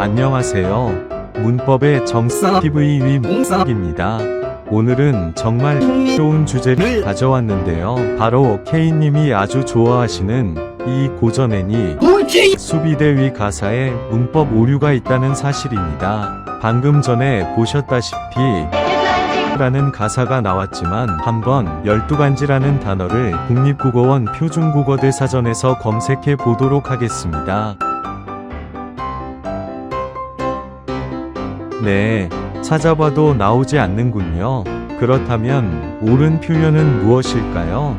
안녕하세요. 문법의 정사 TV 위문입니다. 오늘은 정말 좋은 주제를 가져왔는데요. 바로 K님이 아주 좋아하시는 이 고전애니 수비대위 가사에 문법 오류가 있다는 사실입니다. 방금 전에 보셨다시피 라는 가사가 나왔지만 한번 12간지라는 단어를 국립국어원 표준국어대사전에서 검색해 보도록 하겠습니다. 네, 찾아봐도 나오지 않는군요. 그렇다면 옳은 표현은 무엇일까요?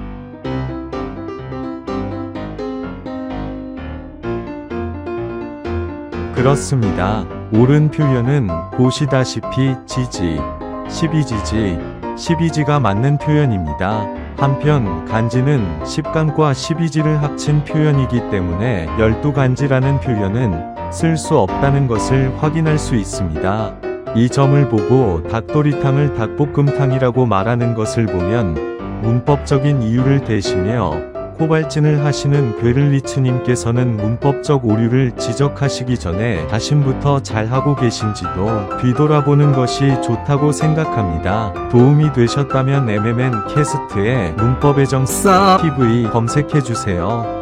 그렇습니다. 옳은 표현은 보시다시피 지지, 12지지, 12지가 맞는 표현입니다. 한편 간지는 10간과 12지를 합친 표현이기 때문에 12간지라는 표현은 쓸 수 없다는 것을 확인할 수 있습니다. 이 점을 보고 닭도리탕을 닭볶음탕이라고 말하는 것을 보면 문법적인 이유를 대시며 코발진을 하시는 괴를리츠님께서는 문법적 오류를 지적하시기 전에 다신부터 잘하고 계신지도 뒤돌아보는 것이 좋다고 생각합니다. 도움이 되셨다면 MMN 캐스트의 문법의 정사 TV 검색해주세요.